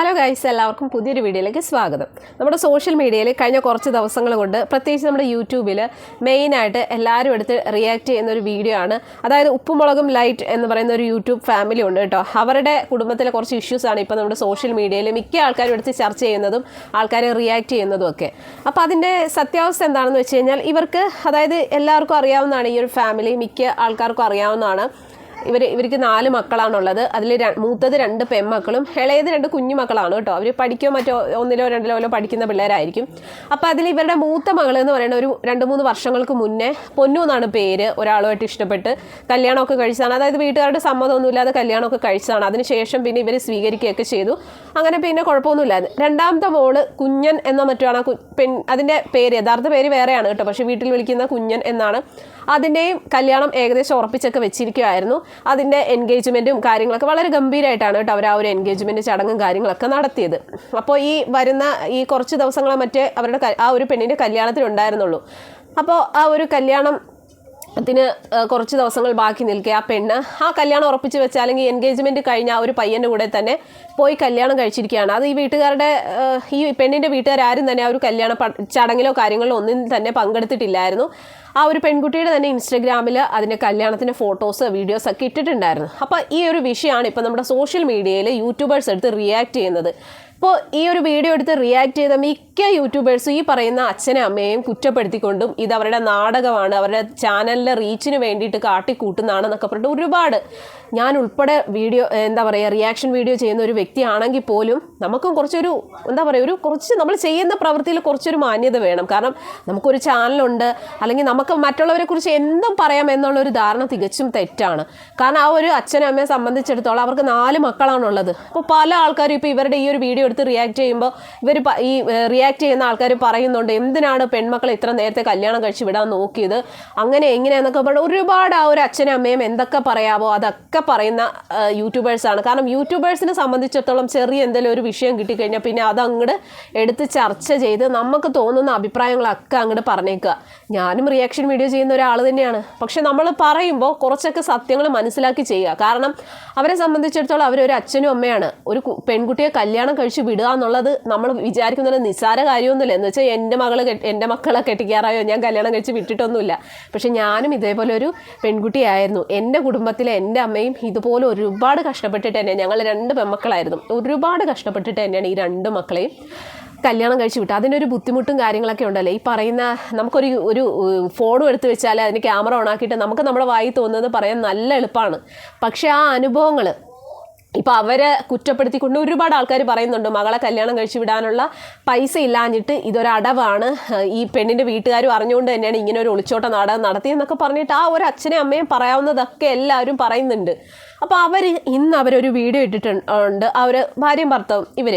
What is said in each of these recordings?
Hello guys എല്ലാവർക്കും പുതിയൊരു വീഡിയോയിലേക്ക് സ്വാഗതം. നമ്മുടെ സോഷ്യൽ മീഡിയയിൽ കഴിഞ്ഞ കുറച്ച് ദിവസങ്ങൾ കൊണ്ട് പ്രത്യേകിച്ച് നമ്മുടെ യൂട്യൂബിൽ മെയിനായിട്ട് എല്ലാവരും എടുത്ത് റിയാക്ട് ചെയ്യുന്ന ഒരു വീഡിയോ ആണ്. അതായത് ഉപ്പുമുളകും ലൈറ്റ് എന്ന് പറയുന്ന ഒരു യൂട്യൂബ് ഫാമിലി ഉണ്ട് കേട്ടോ. അവരുടെ കുടുംബത്തിലെ കുറച്ച് ഇഷ്യൂസാണ് ഇപ്പോൾ നമ്മുടെ സോഷ്യൽ മീഡിയയിൽ മിക്ക ആൾക്കാരും എടുത്ത് ചർച്ച ചെയ്യുന്നതും ആൾക്കാർ റിയാക്ട് ചെയ്യുന്നതും ഒക്കെ. അപ്പോൾ അതിന്റെ സത്യാവസ്ഥ എന്താണെന്ന് വെച്ച് കഴിഞ്ഞാൽ ഇവർക്ക് അതായത് എല്ലാവർക്കും അറിയാവുന്നതാണ് ഈ ഒരു ഫാമിലി മിക്ക ആൾക്കാർക്കും അറിയാവുന്നതാണ്. ഇവർ ഇവർക്ക് നാല് മക്കളാണുള്ളത്. അതിൽ മൂത്തത് രണ്ട് പെൺമക്കളും ഇളയത് രണ്ട് കുഞ്ഞു മക്കളാണ് കേട്ടോ. അവർ പഠിക്കോ മറ്റോ ഒന്നിലോ രണ്ടിലോ പഠിക്കുന്ന പിള്ളേരായിരിക്കും. അപ്പോൾ അതിൽ ഇവരുടെ മൂത്ത മകൾ എന്ന് പറയുന്ന ഒരു രണ്ട് മൂന്ന് വർഷങ്ങൾക്ക് മുന്നേ പൊന്നു എന്നാണ് പേര് ഒരാളുമായിട്ട് ഇഷ്ടപ്പെട്ട് കല്യാണമൊക്കെ കഴിച്ചതാണ്. അതായത് വീട്ടുകാരുടെ സമ്മതമൊന്നുമില്ലാതെ കല്യാണമൊക്കെ കഴിച്ചതാണ്. അതിനുശേഷം പിന്നെ ഇവർ സ്വീകരിക്കുകയൊക്കെ ചെയ്തു. അങ്ങനെ പിന്നെ കുഴപ്പമൊന്നുമില്ലായിരുന്നു രണ്ടാമത്തെ മോൾ കുഞ്ഞൻ എന്ന മറ്റുമാണ് പെൺ അതിന്റെ പേര് യഥാർത്ഥ പേര് വേറെയാണ് കേട്ടോ. പക്ഷേ വീട്ടിൽ വിളിക്കുന്ന കുഞ്ഞൻ എന്നാണ് അതിന്റെയും കല്യാണം ഏകദേശം ഉറപ്പിച്ചൊക്കെ വെച്ചിരിക്കുമായിരുന്നു അതിന്റെ എൻഗേജ്മെന്റും കാര്യങ്ങളൊക്കെ വളരെ ഗംഭീരമായിട്ടാണ് കേട്ടോ അവർ ആ ഒരു എൻഗേജ്മെന്റ് ചടങ്ങും കാര്യങ്ങളൊക്കെ നടത്തിയത്. അപ്പോൾ ഈ വരുന്ന ഈ കുറച്ച് ദിവസങ്ങളെ മറ്റേ അവരുടെ ആ ഒരു പെണ്ണിന്റെ കല്യാണത്തിലുണ്ടായിരുന്നുള്ളൂ അപ്പോൾ ആ ഒരു കല്യാണം ത്തിന് കുറച്ച് ദിവസങ്ങൾ ബാക്കി നിൽക്കുക ആ പെണ്ണ്. ആ കല്യാണം ഉറപ്പിച്ച് വെച്ച അല്ലെങ്കിൽ എൻഗേജ്മെന്റ് കഴിഞ്ഞ ആ ഒരു പയ്യന്റെ കൂടെ തന്നെ പോയി കല്യാണം കഴിച്ചിരിക്കുകയാണ്. അത് ഈ വീട്ടുകാരുടെ ഈ പെണ്ണിന്റെ വീട്ടുകാരും തന്നെ ആ ഒരു കല്യാണ ചടങ്ങിലോ കാര്യങ്ങളിലോ ഒന്നും തന്നെ പങ്കെടുത്തിട്ടില്ലായിരുന്നു. ആ ഒരു പെൺകുട്ടിയുടെ തന്നെ ഇൻസ്റ്റഗ്രാമിൽ അതിന്റെ കല്യാണത്തിന്റെ ഫോട്ടോസ് വീഡിയോസ് ഒക്കെ ഇട്ടിട്ടുണ്ടായിരുന്നു. അപ്പോൾ ഈ ഒരു വിഷയമാണ് ഇപ്പോൾ നമ്മുടെ സോഷ്യൽ മീഡിയയിൽ യൂട്യൂബേഴ്സ് എടുത്ത് റിയാക്ട് ചെയ്യുന്നത്. ഇപ്പോൾ ഈ ഒരു വീഡിയോ എടുത്ത് റിയാക്ട് ചെയ്ത മിക്ക യൂട്യൂബേഴ്സും ഈ പറയുന്ന അച്ഛനെ അമ്മയെയും കുറ്റപ്പെടുത്തിക്കൊണ്ടും ഇത് അവരുടെ നാടകമാണ് അവരുടെ ചാനലിലെ റീച്ചിന് വേണ്ടിയിട്ട് കാട്ടിക്കൂട്ടുന്നതാണെന്നൊക്കെ പറഞ്ഞിട്ട് ഒരുപാട് ഞാൻ ഉൾപ്പെടെ വീഡിയോ എന്താ പറയുക റിയാക്ഷൻ വീഡിയോ ചെയ്യുന്ന ഒരു വ്യക്തിയാണെങ്കിൽ പോലും നമുക്കും കുറച്ചൊരു എന്താ പറയുക ഒരു കുറച്ച് നമ്മൾ ചെയ്യുന്ന പ്രവൃത്തിയിൽ കുറച്ചൊരു മാന്യത വേണം. കാരണം നമുക്കൊരു ചാനലുണ്ട് അല്ലെങ്കിൽ നമുക്ക് മറ്റുള്ളവരെ കുറിച്ച് എന്തും പറയാം എന്നുള്ളൊരു ധാരണ തികച്ചും തെറ്റാണ്. കാരണം ആ ഒരു അച്ഛനും അമ്മയെ സംബന്ധിച്ചിടത്തോളം അവർക്ക് നാല് മക്കളാണുള്ളത്. അപ്പോൾ പല ആൾക്കാരും ഇപ്പോൾ ഇവരുടെ ഈ ഒരു വീഡിയോ എടുത്ത് റിയാക്ട് ചെയ്യുമ്പോൾ ഇവർ ഈ റിയാക്ട് ചെയ്യുന്ന ആൾക്കാർ പറയുന്നുണ്ട് എന്തിനാണ് പെൺമക്കളെ ഇത്ര നേരത്തെ കല്യാണം കഴിച്ച് വിടാൻ നോക്കിയത്? അങ്ങനെ എങ്ങനെയെന്നൊക്കെ പറഞ്ഞാൽ ഒരുപാട് ആ ഒരു അച്ഛനും അമ്മയും എന്തൊക്കെ പറയാമോ അതൊക്കെ പറയുന്ന യൂട്യൂബേഴ്സാണ് കാരണം യൂട്യൂബേഴ്സിനെ സംബന്ധിച്ചിടത്തോളം ചെറിയ എന്തെങ്കിലും ഒരു വിഷയം കിട്ടിക്കഴിഞ്ഞാൽ പിന്നെ അത് അങ്ങോട്ട് എടുത്ത് ചർച്ച ചെയ്ത് നമുക്ക് തോന്നുന്ന അഭിപ്രായങ്ങളൊക്കെ അങ്ങോട്ട് പറഞ്ഞേക്കുക. ഞാനും റിയാക്ഷൻ വീഡിയോ ചെയ്യുന്ന ഒരാൾ തന്നെയാണ്. പക്ഷെ നമ്മൾ പറയുമ്പോൾ കുറച്ചൊക്കെ സത്യങ്ങൾ മനസ്സിലാക്കി ചെയ്യുക. കാരണം അവരെ സംബന്ധിച്ചിടത്തോളം അവരൊരു അച്ഛനും അമ്മയാണ്. ഒരു പെൺകുട്ടിയെ കല്യാണം കഴിച്ച് വിടുക എന്നുള്ളത് നമ്മൾ വിചാരിക്കുന്നത് നിസ്സാര കാര്യമൊന്നുമില്ല. എന്ന് വെച്ചാൽ എന്റെ മകൾ എന്റെ മക്കളെ കെട്ടിക്കാറായോ? ഞാൻ കല്യാണം കഴിച്ച് വിട്ടിട്ടൊന്നുമില്ല. പക്ഷെ ഞാനും ഇതേപോലെ ഒരു പെൺകുട്ടിയായിരുന്നു. എന്റെ കുടുംബത്തിലെ എന്റെ അമ്മയും ഇതുപോലെ ഒരുപാട് കഷ്ടപ്പെട്ടിട്ട് തന്നെ ഞങ്ങൾ രണ്ട് പെൺമക്കളായിരുന്നു. ഒരുപാട് കഷ്ടപ്പെട്ടിട്ട് തന്നെയാണ് ഈ രണ്ട് മക്കളെയും കല്യാണം കഴിച്ചു വിട്ടു അതിനൊരു ബുദ്ധിമുട്ടും കാര്യങ്ങളൊക്കെ ഉണ്ടല്ലോ. ഈ പറയുന്ന നമുക്കൊരു ഒരു ഫോണും എടുത്ത് വെച്ചാൽ അതിന് ക്യാമറ ഓണാക്കിയിട്ട് നമുക്ക് നമ്മുടെ വായി തോന്നുന്നത് പറയാൻ നല്ല എളുപ്പമാണ്. പക്ഷേ ആ അനുഭവങ്ങൾ ഇപ്പോൾ അവരെ കുറ്റപ്പെടുത്തിക്കൊണ്ട് ഒരുപാട് ആൾക്കാർ പറയുന്നുണ്ട് മകളെ കല്യാണം കഴിച്ചു വിടാനുള്ള പൈസ ഇല്ലാഞ്ഞിട്ട് ഇതൊരടവാണ്. ഈ പെണ്ണിന്റെ വീട്ടുകാരും അറിഞ്ഞുകൊണ്ട് തന്നെയാണ് ഇങ്ങനെ ഒരു ഒളിച്ചോട്ട നാടകം നടത്തിയെന്നൊക്കെ പറഞ്ഞിട്ട് ആ ഒരു അച്ഛനെയും അമ്മയും പറയാവുന്നതൊക്കെ എല്ലാവരും പറയുന്നുണ്ട്. അപ്പോൾ അവർ ഇന്ന് അവരൊരു വീഡിയോ ഇട്ടിട്ടുണ്ട് അവർ ഭാര്യയും ഭർത്താവും ഇവർ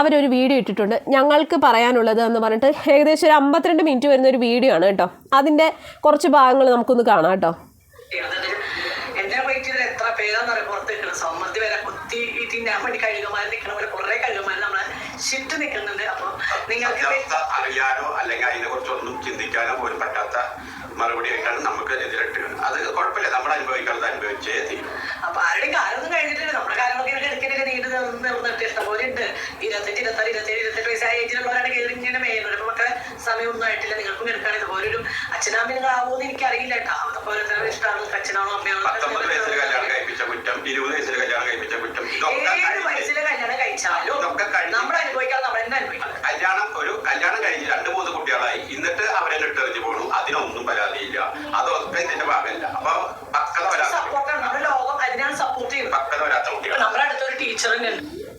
അവരൊരു വീഡിയോ ഇട്ടിട്ടുണ്ട്. ഞങ്ങൾക്ക് പറയാനുള്ളത് എന്ന് പറഞ്ഞിട്ട് ഏകദേശം ഒരു അമ്പത്തിരണ്ട് മിനിറ്റ് വരുന്ന ഒരു വീഡിയോ ആണ് കേട്ടോ. അതിന്റെ കുറച്ച് ഭാഗങ്ങൾ നമുക്കൊന്ന് കാണാം കേട്ടോ. ചിന്തിക്കാനോ പോലും പറ്റാത്ത മറുപടി ആയിട്ടാണ് നമുക്ക് എതിരിട്ട് അത് കുഴപ്പമില്ല. നമ്മൾ അനുഭവിക്കാതെ അനുഭവിച്ചേ തീരും. അപ്പൊ ആരുടെ കാലൊന്നും കഴിഞ്ഞിട്ടില്ല. നമ്മുടെ കാലമൊക്കെ എടുക്കണേ നീണ്ടു നിർന്നിട്ട് ഇഷ്ടംപോലെ ഉണ്ട് ഇരുപത്തെട്ട് ഇരുപത്താറ് ഇരുപത്തേഴ് ഇരുപത്തെട്ട് വയസ്സായ ഏജിലുള്ളവരാണ് കയറി ഇങ്ങനെ അപ്പൊ മക്കളെ സമയമൊന്നും ആയിട്ടില്ല. നിങ്ങൾക്കും എടുക്കാൻ ഇതുപോലൊരു അച്ഛനാമ്മ നിങ്ങൾ ആവുമെന്ന് എനിക്ക് അറിയില്ല കേട്ടോ. അതൊക്കെ ഓരോരുത്തരുടെ ഇഷ്ടമാണ്. അച്ഛനാണോ അമ്മയാണോ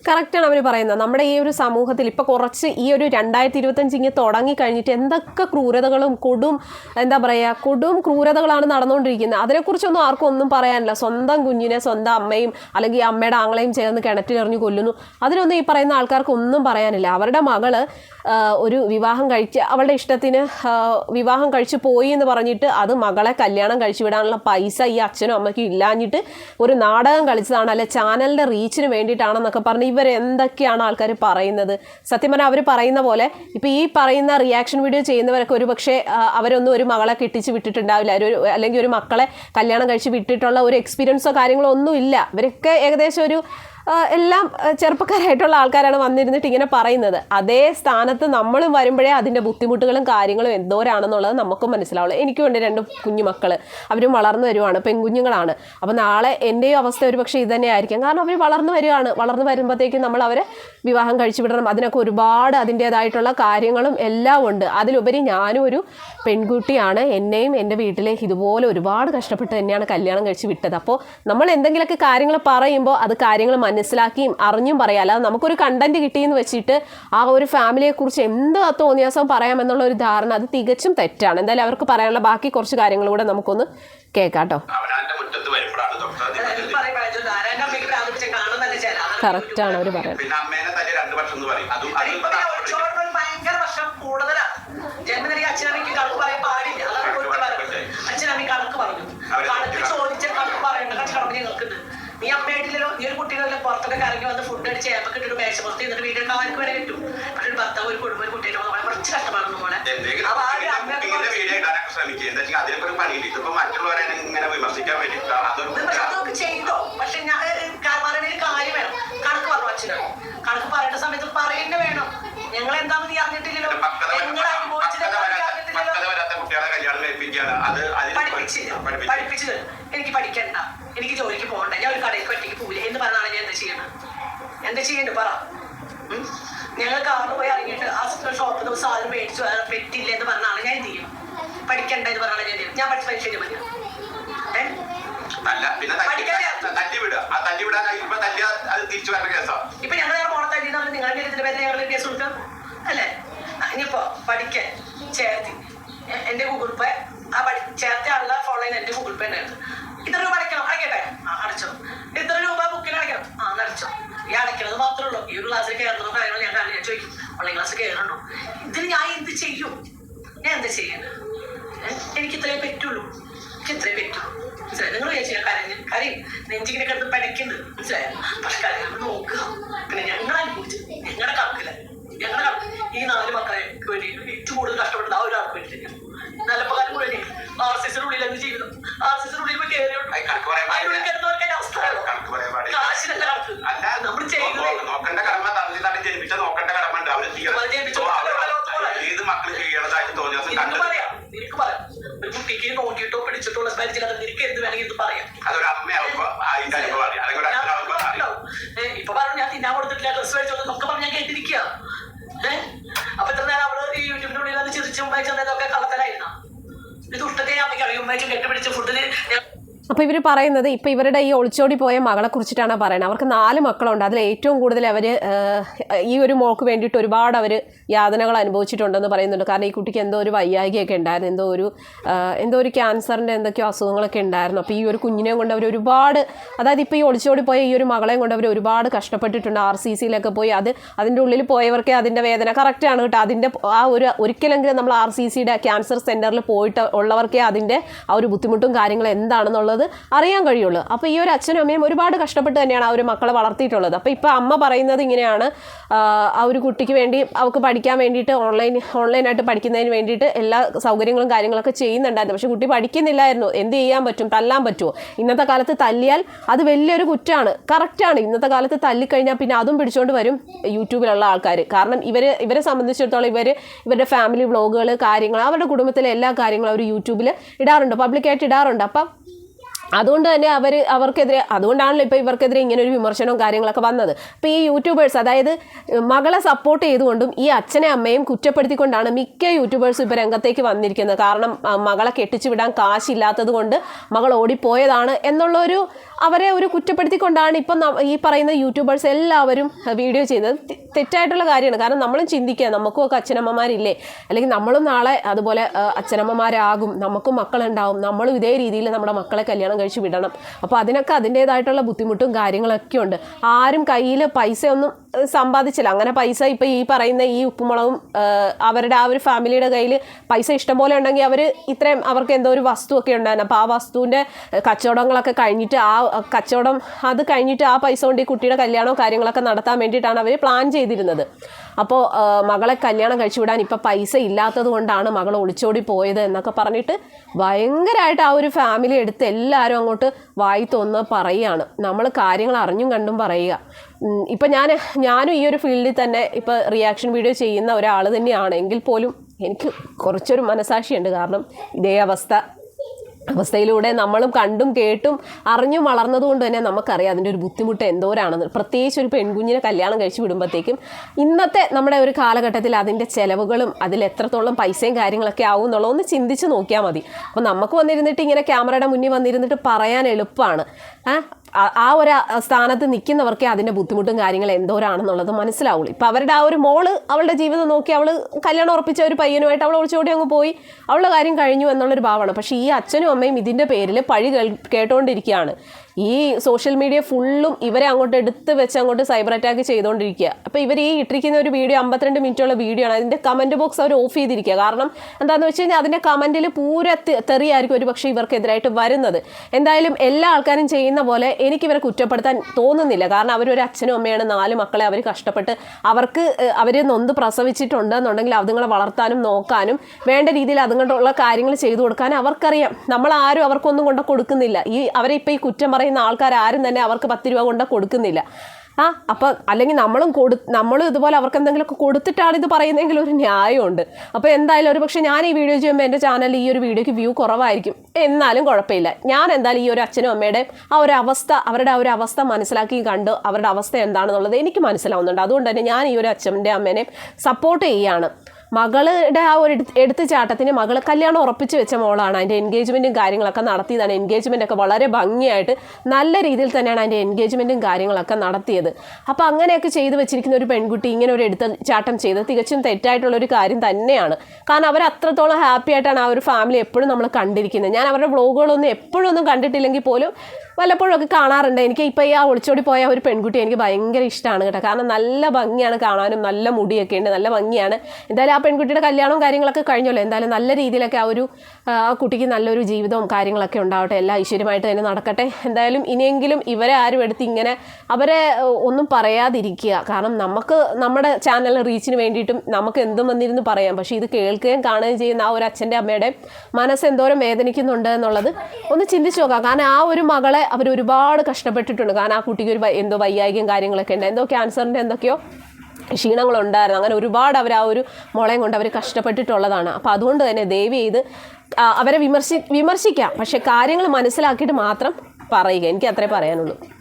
കറക്റ്റാണ് അവർ പറയുന്നത്. നമ്മുടെ ഈ ഒരു സമൂഹത്തിൽ ഇപ്പോൾ കുറച്ച് ഈ ഒരു രണ്ടായിരത്തി ഇരുപത്തഞ്ച് ഇങ്ങനെ തുടങ്ങി കഴിഞ്ഞിട്ട് എന്തൊക്കെ ക്രൂരതകളും കൊടും എന്താ പറയുക കൊടും ക്രൂരതകളാണ് നടന്നുകൊണ്ടിരിക്കുന്നത്. അതിനെക്കുറിച്ചൊന്നും ആർക്കും ഒന്നും പറയാനില്ല. സ്വന്തം കുഞ്ഞിനെ സ്വന്തം അമ്മയും അല്ലെങ്കിൽ അമ്മയുടെ ആങ്ങളെയും ചേർന്ന് കിണറ്റിലെറിഞ്ഞു കൊല്ലുന്നു. അതിനൊന്നും ഈ പറയുന്ന ആൾക്കാർക്ക് ഒന്നും പറയാനില്ല. അവരുടെ മകൾ ഒരു വിവാഹം കഴിച്ച് അവളുടെ ഇഷ്ടത്തിന് വിവാഹം കഴിച്ച് പോയി എന്ന് പറഞ്ഞിട്ട് അത് മകളെ കല്യാണം കഴിച്ചു വിടാനുള്ള പൈസ ഈ അച്ഛനും അമ്മയ്ക്കും ഇല്ലാഞ്ഞിട്ട് ഒരു നാടകം കളിച്ചതാണ് അല്ലെ ചാനലിന്റെ റീച്ചിന് വേണ്ടിയിട്ടാണെന്നൊക്കെ പറഞ്ഞ് ഇവർ എന്തൊക്കെയാണ് ആൾക്കാർ പറയുന്നത്? സത്യം പറഞ്ഞാൽ അവർ പറയുന്ന പോലെ ഇപ്പോൾ ഈ പറയുന്ന റിയാക്ഷൻ വീഡിയോ ചെയ്യുന്നവരൊക്കെ ഒരു പക്ഷേ അവരൊന്നും ഒരു മകളെ കെട്ടിച്ച് വിട്ടിട്ടുണ്ടാവില്ല. ഒരു അല്ലെങ്കിൽ ഒരു മക്കളെ കല്യാണം കഴിച്ച് വിട്ടിട്ടുള്ള ഒരു എക്സ്പീരിയൻസോ കാര്യങ്ങളോ ഒന്നും ഇല്ല ഇവരൊക്കെ ഏകദേശം ഒരു എല്ലാം ചെറുപ്പക്കാരായിട്ടുള്ള ആൾക്കാരാണ് വന്നിരുന്നിട്ട് ഇങ്ങനെ പറയുന്നത്. അതേ സ്ഥാനത്ത് നമ്മളും വരുമ്പോഴേ അതിന്റെ ബുദ്ധിമുട്ടുകളും കാര്യങ്ങളും എന്തോരാണെന്നുള്ളത് നമുക്കും മനസ്സിലാവുള്ളൂ. എനിക്കും ഉണ്ട് രണ്ട് കുഞ്ഞുമക്കൾ അവരും വളർന്നു വരുവാണ് പെൺകുഞ്ഞുങ്ങളാണ്. അപ്പോൾ നാളെ എന്റെയും അവസ്ഥ ഒരു പക്ഷേ ഇത് തന്നെയായിരിക്കും. കാരണം അവർ വളർന്നു വരികയാണ് വളർന്നു വരുമ്പോഴത്തേക്കും നമ്മൾ അവരെ വിവാഹം കഴിച്ചു വിടണം. അതിനൊക്കെ ഒരുപാട് അതിന്റേതായിട്ടുള്ള കാര്യങ്ങളും എല്ലാം ഉണ്ട്. അതിലുപരി ഞാനും ഒരു പെൺകുട്ടിയാണ്. എന്നെയും എന്റെ വീട്ടിലെ ഇതുപോലെ ഒരുപാട് കഷ്ടപ്പെട്ട് തന്നെയാണ് കല്യാണം കഴിച്ച് വിട്ടത്. അപ്പോൾ നമ്മൾ എന്തെങ്കിലുമൊക്കെ കാര്യങ്ങൾ പറയുമ്പോൾ അത് കാര്യങ്ങൾ മനസ്സിലാക്കിയും അറിഞ്ഞും പറയാം. അല്ലാതെ നമുക്കൊരു കണ്ടന്റ് കിട്ടിയെന്ന് വെച്ചിട്ട് ആ ഒരു ഫാമിലിയെ ഫാമിലിയെക്കുറിച്ച് എന്ത് തോന്നിയാസം പറയാമെന്നുള്ള ഒരു ധാരണ അത് തികച്ചും തെറ്റാണ്. എന്തായാലും അവർക്ക് പറയാനുള്ള ബാക്കി കുറച്ച് കാര്യങ്ങൾ കൂടെ നമുക്കൊന്ന് കേൾക്കാം കേട്ടോ. അവർ മുറ്റത്ത് വരുമ്പോഴാണ് ഡോക്ടർ അതിന് അതായത് പറയും പറയുന്നത് ആരാന്റെ അമ്മയ്ക്ക് ഭ്രാന്ത് പിടിച്ച കാണുന്നല്ലേ ചേരാ കറക്റ്റാണ് അവർ പറയുന്നത് പിന്നെ അമ്മേനെ തന്നെ രണ്ട് വർഷം എന്ന് പറയും അതും അതും ഇപ്പൊ ഞാൻ ഒളിച്ചോടുന്ന ഒരു ഭയങ്കര പ്രശ്നം കൂടുതലാണ് ജന്മനില അച്ഛനമ്മയ്ക്ക് കണക്ക് പറയാൻ പാടില്ല അതാണ് കുറിച്ച് പറയുന്നത് അച്ഛനമ്മ കണക്ക് പറഞ്ഞു കണക്ക് ചോദിച്ച കണക്ക് പറയേണ്ട കടമ ഞങ്ങൾക്കുണ്ട് നീ ഈ നീ ഒരു കുട്ടികളെല്ലാം പുറത്തൊക്കെ കറങ്ങി വന്ന് ഫുഡ് അടിച്ച് ഏപ്പൊക്കെ പുറത്ത് ഇന്നിട്ട് എന്നിട്ട് വീടുണ്ടാവാനൊക്കെ വരെ കിട്ടും. പക്ഷെ ഒരു ഭർത്താവ് ഒരു കുടുംബം ഒരു കുട്ടിയിലോ നമ്മളെ കുറച്ച് കഷ്ടപ്പാടുന്നു മോളെ അപ്പൊ ആ ഒരു കുക്കിങ്ങിന്റെ വീഡിയോ ഇടാനൊക്കെ ശ്രമിക്കുക. എന്താ വെച്ചാൽ അതിനൊക്കെ ഒരു പണിയില്ല? ഇതിപ്പോ മറ്റുള്ളവരെ ഇങ്ങനെ വിമർശിക്കാൻ വേണ്ടിയിട്ടാണ് അതൊരു പക്ഷെ അതൊക്കെ ചെയ്തോ? പക്ഷെ ഞാൻ പറയണൊരു കാര്യം വേണം. കണക്ക് പറഞ്ഞു അച്ഛനാണ് കണക്ക് പറയേണ്ട സമയത്ത് പറയുന്നേ വേണം. ഞങ്ങൾ എന്താണെന്ന് നീ അറിഞ്ഞിട്ടില്ലല്ലോ? അനുഭവിച്ചത് പഠിപ്പിച്ചില്ല പഠിപ്പിച്ചു പഠിപ്പിച്ചത് എനിക്ക് പഠിക്കണ്ട. എനിക്ക് ജോലിക്ക് പോകണ്ട. ഞാൻ ഒരു കടയിൽ ഒറ്റയ്ക്ക് പോവില്ല. എന്ന് പറഞ്ഞാണ് ഞാൻ എന്താ ചെയ്യണം? എന്താ ചെയ്യണ്ട? പറ. ഞങ്ങൾക്ക് ഞങ്ങൾ കാറിൽ പോയി ഇറങ്ങിയിട്ട് ആ ഷോപ്പിൽ നിന്ന് സാധനം മേടിച്ചു. പറ്റില്ല എന്ന് പറഞ്ഞാണ് ഞാൻ എന്ത് ചെയ്യും? പഠിക്കണ്ട എന്ന് പറഞ്ഞാണ് ഞാൻ ഞാൻ പഠിച്ച പരീക്ഷ മതി തല്ലി? തല്ലി തല്ലി തല്ലി ഇപ്പൊ ഞങ്ങൾ മോളെ തല്ലിന്ന് നിങ്ങളുടെ ഇതിന്റെ പേരിൽ ഞങ്ങൾ കേസ് കൊടുക്കാം. അല്ലേ? ഇനിയിപ്പോ പഠിക്കാൻ ചേർത്തി. എന്റെ ഗൂഗിൾ പേ ആ പഠി ചേർത്ത ആളുടെ ഫോളോ ചെയ്യുന്ന എന്റെ ഗൂഗിൾ പേ ഉണ്ടായിരുന്നു. ഇത്ര രൂപ അടയ്ക്കണം. അടയ്ക്കട്ടെ ആ അടച്ചോ. ഇത്ര രൂപ ബുക്കിന് അടയ്ക്കണം. ആ അടച്ചോ. ഈ അടയ്ക്കണത് മാത്രമേ ഉള്ളൂ. ഈ ഒരു ക്ലാസ്സിൽ കയറുന്ന കാര്യങ്ങൾ ഞാൻ ഞാൻ ചോദിക്കും. ഓൺലൈൻ ക്ലാസ് കയറണോ ഇതിന് ഞാൻ എന്ത് ചെയ്യും? ഞാൻ എന്താ ചെയ്യണം എനിക്ക് ഇത്രേ പറ്റുള്ളൂ. എനിക്ക് ഇത്രേ പറ്റുള്ളൂ. മനസ്സിലായി? നിങ്ങൾ വിചാരിച്ചു ഞാൻ കരഞ്ഞ് കരയും. നെഞ്ചിങ്ങനെ കിടന്ന് പടയ്ക്കുന്നുണ്ട് മനസ്സിലായോ? പക്ഷെ കരയാണ്ട് നോക്കുക. പിന്നെ ഞങ്ങൾ അനുഭവിച്ചു ഞങ്ങളുടെ കണക്കില്ല ഞങ്ങളുടെ കണക്ക് ഈ നാല് മക്കളെ വേണ്ടി ഏറ്റവും കൂടുതൽ കഷ്ടപ്പെട്ടത് ആ ഒരാൾക്ക് വേണ്ടിയിട്ട് നല്ല പകരം കൂടെ ആർ സി ജീവിതം ആർ സി പോയി. അതിനുള്ളിൽ അതിന്റെ അവസ്ഥ. കാശിനല്ല കണക്ക്. നമ്മൾ ചെയ്യുന്നത്. നോക്കേണ്ട കടമ തള്ളി തള്ളി ജനിപ്പിച്ച നോക്കേണ്ട കടമ ഉണ്ട്. അവർ ചെയ്യണം. അവർ ജനിപ്പിച്ച ഓ, അവർ മക്കളെ വളർത്തുക. ഏത് മക്കൾ ചെയ്യണതായിട്ട് തോന്നിയ നിനക്ക് കണ്ടത്. പറയാം. നിനക്ക് പറയാം. ഒരു കുട്ടിക്ക് നോക്കിയിട്ടോ പിടിച്ചിട്ടോ പരിചയം നിനക്ക് എന്ത് വേണമെങ്കിൽ ഇത് പറയാം. അറിയും വായിച്ചും ഫുഡിന് അപ്പോൾ ഇവർ പറയുന്നത് ഇപ്പോൾ ഇവരുടെ ഈ ഒളിച്ചോടി പോയ മകളെ കുറിച്ചിട്ടാണ് പറയുന്നത്. അവർക്ക് നാല് മക്കളുണ്ട്. അതിൽ ഏറ്റവും കൂടുതൽ അവർ ഈ ഒരു മോൾക്ക് വേണ്ടിയിട്ട് ഒരുപാട് അവർ യാതനകൾ അനുഭവിച്ചിട്ടുണ്ടെന്ന് പറയുന്നുണ്ട്. കാരണം ഈ കുട്ടിക്ക് എന്തോ ഒരു വയ്യായികയൊക്കെ ഉണ്ടായിരുന്നു. എന്തോ ഒരു എന്തോ ഒരു ക്യാൻസറിന്റെ എന്തൊക്കെയോ അസുഖങ്ങളൊക്കെ ഉണ്ടായിരുന്നു. അപ്പോൾ ഈ ഒരു കുഞ്ഞിനെ കൊണ്ട് അവർ ഒരുപാട് അതായത് ഇപ്പോൾ ഈ ഒളിച്ചോടി പോയ ഈ ഒരു മകളെയും കൊണ്ട് അവർ ഒരുപാട് കഷ്ടപ്പെട്ടിട്ടുണ്ട്. ആർ സി സിയിലൊക്കെ പോയി അത് അതിന്റെ ഉള്ളിൽ പോയവർക്ക് അതിന്റെ വേദന കറക്റ്റാണ് കേട്ടോ. അതിന്റെ ആ ഒരു ഒരിക്കലെങ്കിലും നമ്മൾ ആർ സി സിയുടെ ക്യാൻസർ സെന്ററിൽ പോയിട്ട് ഉള്ളവർക്കേ അതിന്റെ ആ ഒരു ബുദ്ധിമുട്ടും കാര്യങ്ങളും എന്താണെന്നുള്ളത് അറിയാൻ കഴിയുള്ളൂ. അപ്പോൾ ഈ ഒരു അച്ഛനും അമ്മയും ഒരുപാട് കഷ്ടപ്പെട്ട് തന്നെയാണ് ആ ഒരു മക്കളെ വളർത്തിയിട്ടുള്ളത്. അപ്പോൾ ഇപ്പോൾ അമ്മ പറയുന്നത് ഇങ്ങനെയാണ് ആ ഒരു കുട്ടിക്ക് വേണ്ടി അവൾക്ക് പഠിക്കാൻ വേണ്ടിയിട്ട് ഓൺലൈൻ ഓൺലൈനായിട്ട് പഠിക്കുന്നതിന് വേണ്ടിയിട്ട് എല്ലാ സൗകര്യങ്ങളും കാര്യങ്ങളൊക്കെ ചെയ്യുന്നുണ്ടായിരുന്നു. പക്ഷേ കുട്ടി പഠിക്കുന്നില്ലായിരുന്നു. എന്ത് ചെയ്യാൻ പറ്റും? തല്ലാൻ പറ്റുമോ? ഇന്നത്തെ കാലത്ത് തല്ലിയാൽ അത് വലിയൊരു കുറ്റമാണ് കറക്റ്റാണ് ഇന്നത്തെ കാലത്ത് തല്ലിക്കഴിഞ്ഞാൽ പിന്നെ അതും പിടിച്ചുകൊണ്ട് വരും യൂട്യൂബിലുള്ള ആൾക്കാർ കാരണം ഇവർ ഇവരെ സംബന്ധിച്ചിടത്തോളം ഇവർ ഇവരുടെ ഫാമിലി വ്ളോഗുകൾ കാര്യങ്ങൾ അവരുടെ കുടുംബത്തിലെ എല്ലാ കാര്യങ്ങളും അവർ യൂട്യൂബിൽ ഇടാറുണ്ട്. പബ്ലിക്കായിട്ട് ഇടാറുണ്ട്. അപ്പം അതുകൊണ്ട് തന്നെ അവർ അവർക്കെതിരെ അതുകൊണ്ടാണല്ലോ ഇപ്പോൾ ഇവർക്കെതിരെ ഇങ്ങനെ ഒരു വിമർശനവും കാര്യങ്ങളൊക്കെ വന്നത്. അപ്പോൾ ഈ യൂട്യൂബേഴ്സ് അതായത് മകളെ സപ്പോർട്ട് ചെയ്തുകൊണ്ടും ഈ അച്ഛനെ അമ്മയും കുറ്റപ്പെടുത്തിക്കൊണ്ടാണ് മിക്ക യൂട്യൂബേഴ്സും ഇപ്പോൾ രംഗത്തേക്ക് വന്നിരിക്കുന്നത്. കാരണം മകളെ കെട്ടിച്ചു വിടാൻ കാശില്ലാത്തത് കൊണ്ട് മകൾ ഓടിപ്പോയതാണ് എന്നുള്ളൊരു അവരെ ഒരു കുറ്റപ്പെടുത്തിക്കൊണ്ടാണ് ഇപ്പം ഈ പറയുന്ന യൂട്യൂബേഴ്സ് എല്ലാവരും വീഡിയോ ചെയ്യുന്നത്. തെറ്റായിട്ടുള്ള കാര്യമാണ്. കാരണം നമ്മളും ചിന്തിക്കുക നമുക്കും ഒക്കെ അച്ഛനമ്മമാരില്ലേ? അല്ലെങ്കിൽ നമ്മളും നാളെ അതുപോലെ അച്ഛനമ്മമാരാകും നമുക്കും മക്കളുണ്ടാവും നമ്മളും ഇതേ രീതിയിൽ നമ്മുടെ മക്കളെ കല്യാണം കഴിച്ച് വിടണം. അപ്പോൾ അതിനൊക്കെ അതിന്റേതായിട്ടുള്ള ബുദ്ധിമുട്ടും കാര്യങ്ങളൊക്കെ ഉണ്ട്. ആരും കയ്യിൽ പൈസ ഒന്നും സമ്പാദിച്ചില്ല. അങ്ങനെ പൈസ ഇപ്പോൾ ഈ പറയുന്ന ഈ ഉപ്പുമുളകും അവരുടെ ആ ഒരു ഫാമിലിയുടെ കയ്യിൽ പൈസ ഇഷ്ടംപോലെ ഉണ്ടെങ്കിൽ അവർ ഇത്രയും അവർക്ക് എന്തോ ഒരു വസ്തുവൊക്കെ ഉണ്ടായിരുന്നു. അപ്പോൾ ആ വസ്തുവിന്റെ കച്ചവടങ്ങളൊക്കെ കഴിഞ്ഞിട്ട് ആ കച്ചവടം അത് കഴിഞ്ഞിട്ട് ആ പൈസ കൊണ്ട് ഈ കുട്ടിയുടെ കല്യാണവും കാര്യങ്ങളൊക്കെ നടത്താൻ വേണ്ടിയിട്ടാണ് അവർ പ്ലാൻ ചെയ്തിരുന്നത്. അപ്പോൾ മകളെ കല്യാണം കഴിച്ചു വിടാൻ ഇപ്പം പൈസ ഇല്ലാത്തത് കൊണ്ടാണ് മകൾ ഒളിച്ചോടി പോയത് എന്നൊക്കെ പറഞ്ഞിട്ട് ഭയങ്കരമായിട്ട് ആ ഒരു ഫാമിലി എടുത്ത് എല്ലാവരും അങ്ങോട്ട് വായി തോന്നുന്ന പറയുകയാണ്. നമ്മൾ കാര്യങ്ങൾ അറിഞ്ഞും കണ്ടും പറയുക. ഇപ്പം ഞാൻ ഞാനും ഈ ഒരു ഫീൽഡിൽ തന്നെ ഇപ്പോൾ റിയാക്ഷൻ വീഡിയോ ചെയ്യുന്ന ഒരാൾ തന്നെയാണ് എങ്കിൽ പോലും എനിക്ക് കുറച്ചൊരു മനസാക്ഷിയുണ്ട്. കാരണം ഇതേ അവസ്ഥ. അവസ്ഥയിലൂടെ നമ്മളും കണ്ടും കേട്ടും അറിഞ്ഞും വളർന്നതുകൊണ്ട് തന്നെ നമുക്കറിയാം അതിന്റെ ഒരു ബുദ്ധിമുട്ട് എന്തോരാണെന്ന്. പ്രത്യേകിച്ച് ഒരു പെൺകുഞ്ഞിനെ കല്യാണം കഴിച്ചു വിടുമ്പോഴത്തേക്കും ഇന്നത്തെ നമ്മുടെ ഒരു കാലഘട്ടത്തിൽ അതിന്റെ ചിലവുകളും അതിൽ എത്രത്തോളം പൈസയും കാര്യങ്ങളൊക്കെ ആവും എന്നുള്ളത് ഒന്ന് ചിന്തിച്ച് നോക്കിയാൽ മതി. അപ്പോൾ നമുക്ക് വന്നിരുന്നിട്ട് ഇങ്ങനെ ക്യാമറയുടെ മുന്നിൽ വന്നിരുന്നിട്ട് പറയാൻ എളുപ്പമാണ്. ആ ഒരു സ്ഥാനത്ത് നിൽക്കുന്നവർക്കേ അതിന്റെ ബുദ്ധിമുട്ടും കാര്യങ്ങൾ എന്തോരാണെന്നുള്ളത് മനസ്സിലാവുള്ളൂ. ഇപ്പം അവരുടെ ആ ഒരു മോൾ അവളുടെ ജീവിതം നോക്കി അവൾ കല്യാണം ഉറപ്പിച്ച ഒരു പയ്യനുമായിട്ട് അവൾ ഒളിച്ചോടി അങ്ങ് പോയി. അവളുടെ കാര്യം കഴിഞ്ഞു എന്നുള്ളൊരു ഭാവമാണ്. പക്ഷേ ഈ അച്ഛനും അമ്മയും ഇതിന്റെ പേരിൽ പഴി കേട്ടുകൊണ്ടിരിക്കുകയാണ് ഈ സോഷ്യൽ മീഡിയ ഫുള്ളും ഇവരെ അങ്ങോട്ട് എടുത്ത് വെച്ച് അങ്ങോട്ട് സൈബർ അറ്റാക്ക് ചെയ്തുകൊണ്ടിരിക്കുക അപ്പോൾ ഇവർ ഈ ഇട്ടിരിക്കുന്ന ഒരു വീഡിയോ അമ്പത്തിരണ്ട് മിനിറ്റുള്ള വീഡിയോ ആണ്. അതിന്റെ കമന്റ് ബോക്സ് അവർ ഓഫ് ചെയ്തിരിക്കുക കാരണം എന്താണെന്ന് വെച്ച് കഴിഞ്ഞാൽ അതിന്റെ കമന്റിൽ പൂര തെറിയായിരിക്കും ഒരു പക്ഷേ ഇവർക്കെതിരായിട്ട് വരുന്നത്. എന്തായാലും എല്ലാ ആൾക്കാരും ചെയ്യുന്ന പോലെ എനിക്ക് ഇവരെ കുറ്റപ്പെടുത്താൻ തോന്നുന്നില്ല. കാരണം അവരൊരു അച്ഛനും അമ്മയാണ് നാല് മക്കളെ അവർ കഷ്ടപ്പെട്ട് അവർക്ക് അവർ നൊന്ത് പ്രസവിച്ചിട്ടുണ്ട് എന്നുണ്ടെങ്കിൽ അതുങ്ങളെ വളർത്താനും നോക്കാനും വേണ്ട രീതിയിൽ അതുകൊണ്ടുള്ള കാര്യങ്ങൾ ചെയ്തു കൊടുക്കാൻ അവർക്കറിയാം. നമ്മൾ ആരും അവർക്കൊന്നും കൊണ്ട് കൊടുക്കുന്നില്ല. ഈ അവരെ ഇപ്പോൾ ഈ കുറ്റം പറയുന്ന ആൾക്കാർ ആരും തന്നെ അവർക്ക് പത്ത് രൂപ കൊണ്ട് കൊടുക്കുന്നില്ല. ആ അപ്പോൾ അല്ലെങ്കിൽ നമ്മളും കൊടു നമ്മളും ഇതുപോലെ അവർക്ക് എന്തെങ്കിലുമൊക്കെ കൊടുത്തിട്ടാണ് ഇത് പറയുന്നതെങ്കിൽ ഒരു ന്യായമുണ്ട്. അപ്പോൾ എന്തായാലും ഒരു പക്ഷേ ഞാൻ ഈ വീഡിയോ ചെയ്യുമ്പോൾ എന്റെ ചാനലിൽ ഈ ഒരു വീഡിയോക്ക് വ്യൂ കുറവായിരിക്കും. എന്നാലും കുഴപ്പമില്ല. ഞാൻ എന്തായാലും ഈ ഒരു അച്ഛനും അമ്മയുടെ ആ ഒരു അവസ്ഥ അവരുടെ ആ ഒരു അവസ്ഥ മനസ്സിലാക്കി കണ്ട് അവരുടെ അവസ്ഥ എന്താണെന്നുള്ളത് എനിക്ക് മനസ്സിലാവുന്നുണ്ട്. അതുകൊണ്ട് തന്നെ ഞാൻ ഈ ഒരു അച്ഛന്റെ അമ്മേനെ സപ്പോർട്ട് ചെയ്യുകയാണ് മകളുടെ ആ ഒരു എടുത്ത് ചാട്ടത്തിന് മകൾ കല്യാണം ഉറപ്പിച്ച് വെച്ച മോളാണ്. അതിന്റെ എൻഗേജ്മെന്റും കാര്യങ്ങളൊക്കെ നടത്തിയതാണ്. എൻഗേജ്മെന്റ് ഒക്കെ വളരെ ഭംഗിയായിട്ട് നല്ല രീതിയിൽ തന്നെയാണ് അതിന്റെ എൻഗേജ്മെന്റും കാര്യങ്ങളൊക്കെ നടത്തിയത്. അപ്പോൾ അങ്ങനെയൊക്കെ ചെയ്തു വെച്ചിരിക്കുന്ന ഒരു പെൺകുട്ടി ഇങ്ങനെ ഒരു എടുത്തുചാട്ടം ചെയ്ത് തികച്ചും തെറ്റായിട്ടുള്ള ഒരു കാര്യം തന്നെയാണ്. കാരണം അവർ അത്രത്തോളം ഹാപ്പി ആയിട്ടാണ് ആ ഒരു ഫാമിലി എപ്പോഴും നമ്മൾ കണ്ടിരിക്കുന്നത്. ഞാൻ അവരുടെ വ്ളോഗുകളൊന്നും എപ്പോഴും ഒന്നും കണ്ടിട്ടില്ലെങ്കിൽ പോലും വല്ലപ്പോഴൊക്കെ കാണാറുണ്ട്. എനിക്ക് ഇപ്പോൾ ഈ ആ ഒളിച്ചോടി പോയ ഒരു പെൺകുട്ടി എനിക്ക് ഭയങ്കര ഇഷ്ടമാണ് കേട്ടോ. കാരണം നല്ല ഭംഗിയാണ് കാണാനും നല്ല മുടിയൊക്കെ ഉണ്ട് നല്ല ഭംഗിയാണ്. എന്തായാലും ആ പെൺകുട്ടിയുടെ കല്യാണവും കാര്യങ്ങളൊക്കെ കഴിഞ്ഞല്ലോ. എന്തായാലും നല്ല രീതിയിലൊക്കെ ആ ഒരു ആ കുട്ടിക്ക് നല്ലൊരു ജീവിതവും കാര്യങ്ങളൊക്കെ ഉണ്ടാവട്ടെ. എല്ലാം ഐശ്വര്യമായിട്ട് തന്നെ നടക്കട്ടെ. എന്തായാലും ഇനിയെങ്കിലും ഇവരെ ആരും എടുത്ത് ഇങ്ങനെ അവരെ ഒന്നും പറയാതിരിക്കുക. കാരണം നമുക്ക് നമ്മുടെ ചാനൽ റീച്ചിന് വേണ്ടിയിട്ടും നമുക്ക് എന്തും വന്നിരുന്ന് പറയാം. പക്ഷേ ഇത് കേൾക്കുകയും കാണുകയും ചെയ്യുന്ന ആ ഒരു അച്ഛന്റെ അമ്മയുടെ മനസ്സ് എന്തോരം വേദനിക്കുന്നുണ്ട് എന്നുള്ളത് ഒന്ന് ചിന്തിച്ച് നോക്കാം. കാരണം ആ ഒരു മകളെ അവർ ഒരുപാട് കഷ്ടപ്പെട്ടിട്ടുണ്ട്. കാരണം ആ കുട്ടിക്ക് ഒരു എന്തോ വൈയായികം കാര്യങ്ങളൊക്കെ ഉണ്ട്. എന്തോ ക്യാൻസറിന്റെ എന്തൊക്കെയോ ക്ഷീണങ്ങളുണ്ടായിരുന്നു. അങ്ങനെ ഒരുപാട് അവർ ആ ഒരു മുളയും കൊണ്ട് അവർ കഷ്ടപ്പെട്ടിട്ടുള്ളതാണ്. അപ്പോൾ അതുകൊണ്ട് തന്നെ ദയവ് ചെയ്ത് അവരെ വിമർശി വിമർശിക്കാം. പക്ഷേ കാര്യങ്ങൾ മനസ്സിലാക്കിയിട്ട് മാത്രം പറയുക. എനിക്ക് അത്രേ പറയാനുള്ളൂ.